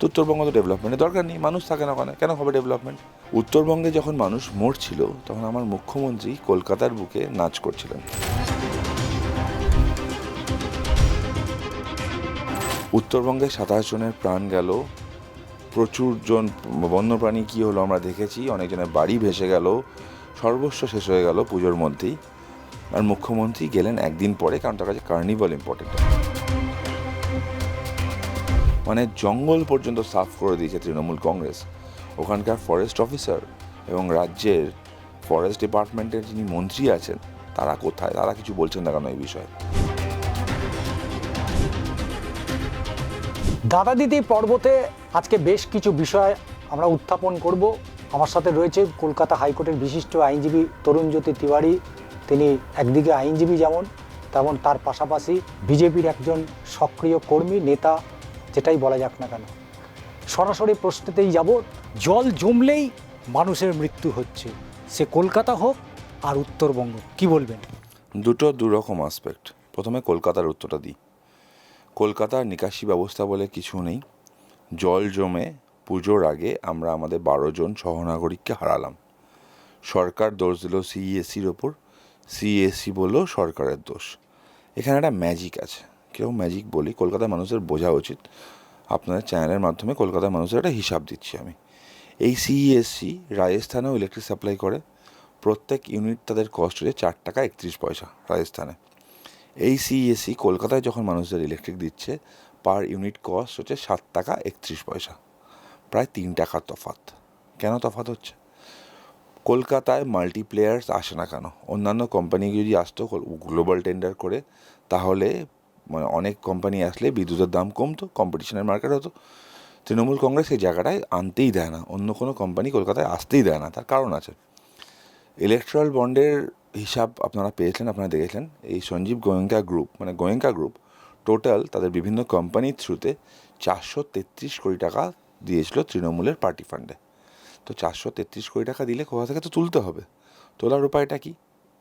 তো উত্তরবঙ্গ তো ডেভেলপমেন্টের দরকার নেই, মানুষ থাকে না ওখানে। কেন হবে ডেভেলপমেন্ট উত্তরবঙ্গে যখন মানুষ মরছিল, তখন আমার মুখ্যমন্ত্রী কলকাতার বুকে নাচ করছিলেন। উত্তরবঙ্গে সাতাশ জনের প্রাণ গেল। প্রচুর জন বন্যপ্রাণী কী হলো আমরা দেখেছি, অনেকজনের বাড়ি ভেসে গেল, সর্বস্ব শেষ হয়ে গেল পুজোর মধ্যেই। আর মুখ্যমন্ত্রী গেলেন একদিন পরে, কারণ তার কাছে কার্নিভাল ইম্পর্টেন্ট মানে জঙ্গল পর্যন্ত সাফ করে দিয়েছে তৃণমূল কংগ্রেস। ওখানকার ফরেস্ট অফিসার এবং রাজ্যের ফরেস্ট ডিপার্টমেন্টের যিনি মন্ত্রী আছেন, তারা কোথায়? তারা কিছু বলছেন না কেন এই বিষয়ে? দাদা দিদি পর্বতে আজকে বেশ কিছু বিষয় আমরা উত্থাপন করব। আমার সাথে রয়েছে কলকাতা হাইকোর্টের বিশিষ্ট আইনজীবী তরুণজ্যোতি তিওয়ারি। তিনি একদিকে আইনজীবী যেমন, তেমন তার পাশাপাশি বিজেপির একজন সক্রিয় কর্মী, নেতা যেটাই বলা যাক না কেন। সরাসরি প্রশ্নতেই যাব, জল জমলেই মানুষের মৃত্যু হচ্ছে। সে কলকাতা হোক আর উত্তরবঙ্গ, কি বলবেন? দুটো দুরকম আসপেক্ট প্রথমে কলকাতার উত্তরটা দিই। কলকাতার নিকাশি ব্যবস্থা বলে কিছু নেই। জল জমে পুজোর আগে আমরা আমাদের বারো জন সহনাগরিককে হারালাম। সরকার দোষ দিল সিইএসসির ওপর। সিএসসি বলল সরকারের দোষ। এখানে একটা ম্যাজিক আছে। কেউ ম্যাজিক বলি, কলকাতার মানুষের বোঝা উচিত। আপনাদের চ্যানেলের মাধ্যমে কলকাতার মানুষের একটা হিসাব দিচ্ছি আমি। এই সিইএসসি রাজস্থানেও ইলেকট্রিক সাপ্লাই করে। প্রত্যেক ইউনিট তাদের কস্ট হচ্ছে চার টাকা একত্রিশ পয়সা রাজস্থানে। এই সিইএসসি কলকাতায় যখন মানুষদের ইলেকট্রিক দিচ্ছে পার ইউনিট কস্ট হচ্ছে সাত টাকা একত্রিশ পয়সা। প্রায় তিন টাকার তফাত কেন তফাত হচ্ছে? কলকাতায় মাল্টিপ্লেয়ার্স আসে না কেন? অন্যান্য কোম্পানি যদি আসতো গ্লোবাল টেন্ডার করে, তাহলে মানে অনেক কোম্পানি আসলে বিদ্যুতের দাম কমতো কম্পিটিশনের মার্কেট হতো। তৃণমূল কংগ্রেস এই জায়গাটায় আনতেই দেয় না, অন্য কোনো কোম্পানি কলকাতায় আসতেই দেয় না, তার কারণ আছে। ইলেকট্রাল বন্ডের হিসাব আপনারা পেয়েছেন আপনারা দেখেছেন এই সঞ্জীব গোয়েঙ্কা গ্রুপ মানে গোয়েঙ্কা গ্রুপ টোটাল তাদের বিভিন্ন কোম্পানির থ্রুতে চারশো তেত্রিশ কোটি টাকা দিয়েছিল তৃণমূলের পার্টি ফান্ডে তো চারশো তেত্রিশ কোটি টাকা দিলে কোথা থেকে তো তুলতে হবে? তোলার উপায়টা কি?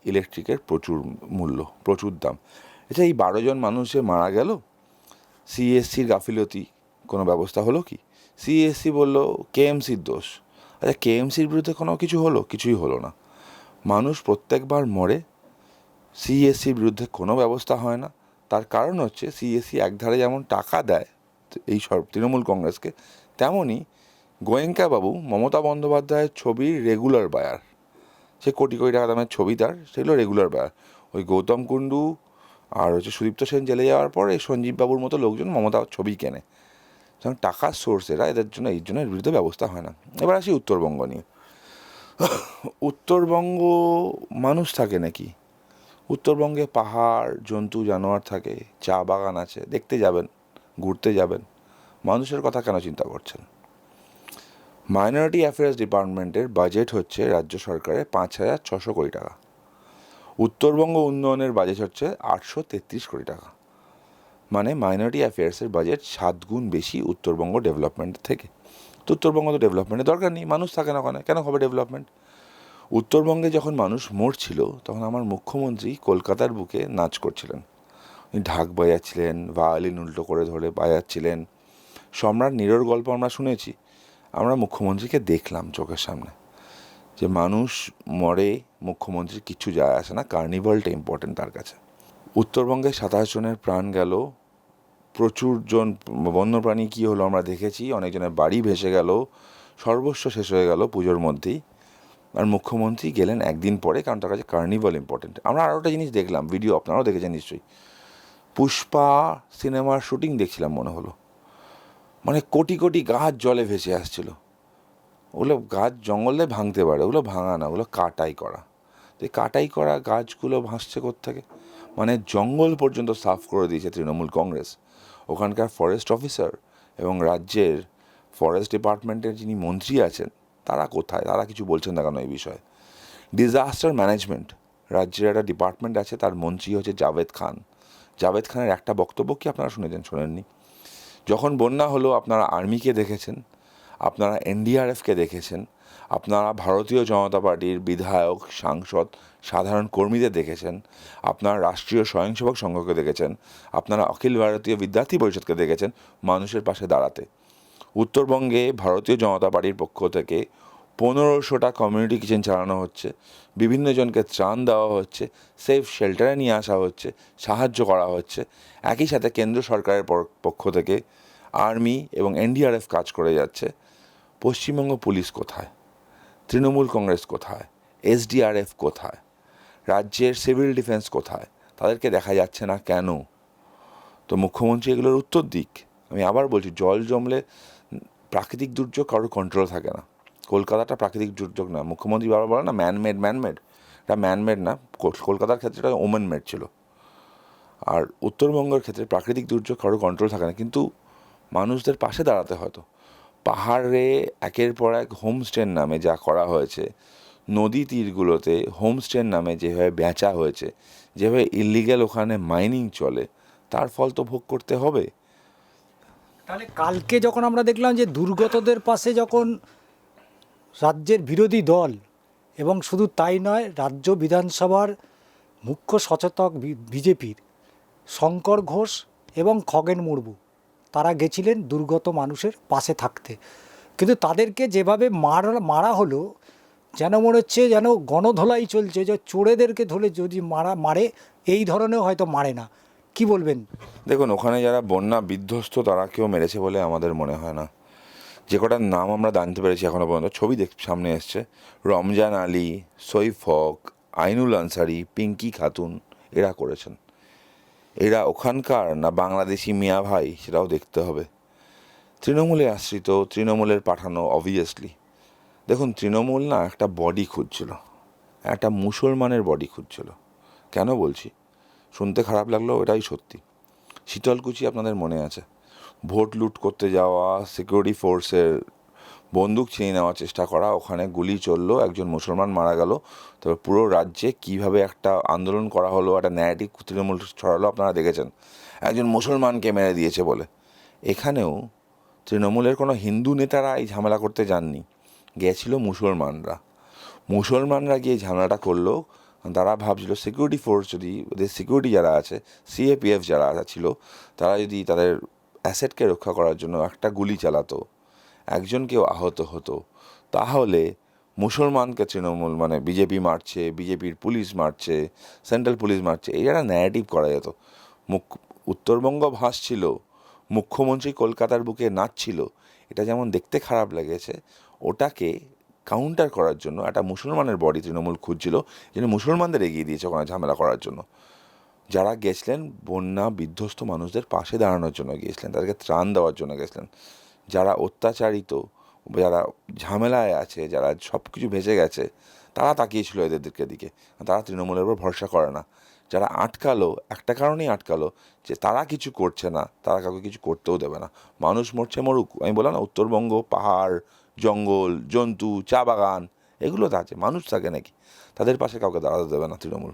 ইলেকট্রিকের প্রচুর মূল্য, প্রচুর দাম। আচ্ছা এই বারো জন মানুষ মারা গেল? সিএসসির গাফিলতি কোনো ব্যবস্থা হলো কি? সিএসসি বলল কেএমসির দোষ। আচ্ছা কেএমসির বিরুদ্ধে কোনো কিছু হলো? কিছুই হলো না। মানুষ প্রত্যেকবার মরে সিএসসির বিরুদ্ধে কোনো ব্যবস্থা হয় না। তার কারণ হচ্ছে সিএসসি একধারে যেমন টাকা দেয় এই সব তৃণমূল কংগ্রেসকে তেমনই গোয়েঙ্কা বাবু, মমতা বন্দ্যোপাধ্যায়ের ছবির রেগুলার বায়ার সে কোটি কোটি টাকা দামের ছবি তার, সেগুলো রেগুলার বায়ার ওই গৌতম কুণ্ডু আর হচ্ছে সুদীপ্ত সেন জেলে যাওয়ার পর এই সঞ্জীব বাবুর মতো লোকজন মমতা ছবি কেনে। যেমন টাকার সোর্স এরা, এদের জন্য এই জন্য এর বিরুদ্ধে ব্যবস্থা হয় না। এবার আসি উত্তরবঙ্গ নিয়ে। উত্তরবঙ্গ মানুষ থাকে নাকি? উত্তরবঙ্গে পাহাড়, জন্তু, জানোয়ার থাকে, চা বাগান আছে, দেখতে যাবেন, ঘুরতে যাবেন। মানুষের কথা কেন চিন্তা করছেন? মাইনরিটি অ্যাফেয়ার্স ডিপার্টমেন্টের বাজেট হচ্ছে রাজ্য সরকারের পাঁচ হাজার ছশো কোটি টাকা। উত্তরবঙ্গ উন্নয়নের বাজেট হচ্ছে আটশো তেত্রিশ কোটি টাকা। মানে মাইনরিটি অ্যাফেয়ার্সের বাজেট সাত গুণ বেশি উত্তরবঙ্গ ডেভেলপমেন্ট থেকে। তো উত্তরবঙ্গ তো ডেভেলপমেন্টের দরকার নেই, মানুষ থাকে না ওখানে, কেন হবে ডেভেলপমেন্ট উত্তরবঙ্গে যখন মানুষ মরছিল, তখন আমার মুখ্যমন্ত্রী কলকাতার বুকে নাচ করছিলেন। উনি ঢাক বাজাচ্ছিলেন, ভায়োলিন উল্টো করে ধরে বাজাচ্ছিলেন। সম্রাট নীরর গল্প আমরা শুনেছি, আমরা মুখ্যমন্ত্রীকে দেখলাম চোখের সামনে। যে মানুষ মরে মুখ্যমন্ত্রীর কিচ্ছু যায় আসে না। কার্নিভালটা ইম্পর্টেন্ট তার কাছে। উত্তরবঙ্গে সাতাশ জনের প্রাণ গেল। প্রচুর জন বন্যপ্রাণী কী হলো আমরা দেখেছি। অনেকজনের বাড়ি ভেসে গেল। সর্বস্ব শেষ হয়ে গেল পুজোর মধ্যেই। আর মুখ্যমন্ত্রী গেলেন একদিন পরে, কারণ তার কাছে কার্নিভাল ইম্পর্টেন্ট আমরা আরও একটা জিনিস দেখলাম ভিডিও আপনারাও দেখেছেন নিশ্চয়ই। পুষ্পা সিনেমার শুটিং দেখছিলাম মনে হলো। মানে কোটি কোটি গাছ জলে ভেসে আসছিল। ওগুলো গাছ জঙ্গলে ভাঙতে পারে, ওগুলো ভাঙা না, ওগুলো কাটাই করা। তো এই কাটাই করা গাছগুলো ভাসছে থেকে মানে জঙ্গল পর্যন্ত সাফ করে দিয়েছে তৃণমূল কংগ্রেস। ওখানকার ফরেস্ট অফিসার এবং রাজ্যের ফরেস্ট ডিপার্টমেন্টের যিনি মন্ত্রী আছেন, তারা কোথায়? তারা কিছু বলছেন না কেন এই বিষয়ে? ডিজাস্টার ম্যানেজমেন্ট রাজ্যের একটা ডিপার্টমেন্ট আছে, তার মন্ত্রী হচ্ছে জাভেদ খান। জাভেদ খানের একটা বক্তব্য কি আপনারা শুনেছেন? শোনেননি? যখন বন্যা হলো, আপনারা আর্মিকে দেখেছেন, আপনারা এনডিআরএফকে দেখেছেন আপনারা ভারতীয় জনতা পার্টির বিধায়ক, সাংসদ, সাধারণ কর্মীদের দেখেছেন। আপনারা রাষ্ট্রীয় স্বয়ংসেবক সংঘকে দেখেছেন। আপনারা অখিল ভারতীয় বিদ্যার্থী পরিষদকে দেখেছেন মানুষের পাশে দাঁড়াতে। উত্তরবঙ্গে ভারতীয় জনতা পার্টির পক্ষ থেকে পনেরোশোটা কমিউনিটি কিচেন চালানো হচ্ছে। বিভিন্ন জনকে ত্রাণ দেওয়া হচ্ছে সেফ শেল্টারে নিয়ে আসা হচ্ছে, সাহায্য করা হচ্ছে। একই সাথে কেন্দ্র সরকারের পক্ষ থেকে আর্মি এবং এনডিআরএফ কাজ করে যাচ্ছে। পশ্চিমবঙ্গ পুলিশ কোথায়? তৃণমূল কংগ্রেস কোথায়? এসডিআরএফ কোথায়? রাজ্যের সিভিল ডিফেন্স কোথায়? তাদেরকে দেখা যাচ্ছে না কেন? তো মুখ্যমন্ত্রী এগুলোর উত্তর দিক। আমি আবার বলছি, জল জমলে প্রাকৃতিক দুর্যোগ কারোর কন্ট্রোল থাকে না। কলকাতাটা প্রাকৃতিক দুর্যোগ না। মুখ্যমন্ত্রী বারবার বলে না ম্যানমেড ম্যানমেড এটা ম্যানমেড না। কলকাতার ক্ষেত্রে এটা ওমেন মেড ছিল। আর উত্তরবঙ্গের ক্ষেত্রে প্রাকৃতিক দুর্যোগ কারোর কন্ট্রোল থাকে না। কিন্তু মানুষদের পাশে দাঁড়াতে হয়তো পাহাড়ে একের পর এক হোমস্টের নামে যা করা হয়েছে, নদী তীরগুলোতে হোমস্টের নামে যেভাবে বেচা হয়েছে, যেভাবে ইলিগ্যাল ওখানে মাইনিং চলে, তার ফল তো ভোগ করতে হবে। তাহলে কালকে যখন আমরা দেখলাম যে দুর্গতদের পাশে যখন রাজ্যের বিরোধী দল এবং শুধু তাই নয়, রাজ্য বিধানসভার মুখ্য সচেতক বিজেপির শঙ্কর ঘোষ এবং খগেন মুর্মু তারা গেছিলেন দুর্গত মানুষের পাশে থাকতে। কিন্তু তাদেরকে যেভাবে মারা মারা হলো, যেন মনে হচ্ছে যেন গণধোলাই চলছে, যে চোরেদেরকে ধরে যদি মারা, মারে, এই ধরনের হয়তো মারে না। কি বলবেন? দেখুন, ওখানে যারা বন্যা বিধ্বস্ত, তারা কেউ মেরেছে বলে আমাদের মনে হয় না। যে কটার নাম আমরা জানতে পেরেছি এখনও পর্যন্ত, ছবি দেখ, সামনে এসছে। রমজান আলী সৈফ হক আইনুল আনসারি, পিঙ্কি খাতুন, এরা করেছেন। এরা ওখানকার না বাংলাদেশি মিয়া ভাই সেটাও দেখতে হবে। তৃণমূলে আশ্রিত, তৃণমূলের পাঠানো অবভিয়াসলি দেখুন, তৃণমূল না একটা বডি খুঁজছিল, একটা মুসলমানের বডি খুঁজছিল। কেন বলছি? শুনতে খারাপ লাগল, এটাই সত্যি। শীতলকুচি আপনাদের মনে আছে। ভোট লুট করতে যাওয়া সিকিউরিটি ফোর্সের বন্দুক ছিনিয়ে নেওয়ার চেষ্টা করা। ওখানে গুলি চলল, একজন মুসলমান মারা গেল। তবে পুরো রাজ্যে কীভাবে একটা আন্দোলন করা হলো, একটা ন্যারেটিভ তৃণমূল ছড়ালো আপনারা দেখেছেন। একজন মুসলমানকে মেরে দিয়েছে বলে। এখানেও তৃণমূলের কোনো হিন্দু নেতারা এই ঝামেলা করতে যাননি। গেছিল মুসলমানরা। মুসলমানরা গিয়ে ঝামেলাটা করল। তারা ভাবছিল সিকিউরিটি ফোর্স যদি, ওদের সিকিউরিটি যারা আছে সিএপিএফ যারা ছিল, তারা যদি তাদের অ্যাসেটকে রক্ষা করার জন্য একটা গুলি চালাতো। একজন কেউ আহত হতো। তাহলে মুসলমানকে তৃণমূল মানে বিজেপি মারছে, বিজেপির পুলিশ মারছে, সেন্ট্রাল পুলিশ মারছে, এই একটা ন্যারেটিভ করা যেত। মুখ, উত্তরবঙ্গ ভাসছিল, মুখ্যমন্ত্রী কলকাতার বুকে নাচছিল, এটা যেমন দেখতে খারাপ লেগেছে, ওটাকে কাউন্টার করার জন্য একটা মুসলমানের বডি তৃণমূল খুঁজছিল, যেন মুসলমানদের এগিয়ে দিয়েছে ওখানে ঝামেলা করার জন্য। যারা গেছিলেন, বন্যা বিধ্বস্ত মানুষদের পাশে দাঁড়ানোর জন্য গিয়েছিলেন, তাদেরকে ত্রাণ দেওয়ার জন্য গেছিলেন। যারা অত্যাচারিত, যারা ঝামেলায় আছে, যারা সব কিছু ভেসে গেছে, তারা তাকিয়েছিল এদের দিকে। দিকে তারা তৃণমূলের উপর ভরসা করে না। যারা আটকালো, একটা কারণেই আটকালো, যে তারা কিছু করছে না, তারা কাউকে কিছু করতেও দেবে না। মানুষ মরছে মরুক, আমি বললাম না, উত্তরবঙ্গ, পাহাড়, জঙ্গল, জন্তু, চা বাগান এগুলো তো আছে, মানুষ থাকে নাকি? তাদের পাশে কাউকে দাঁড়াতে দেবে না তৃণমূল।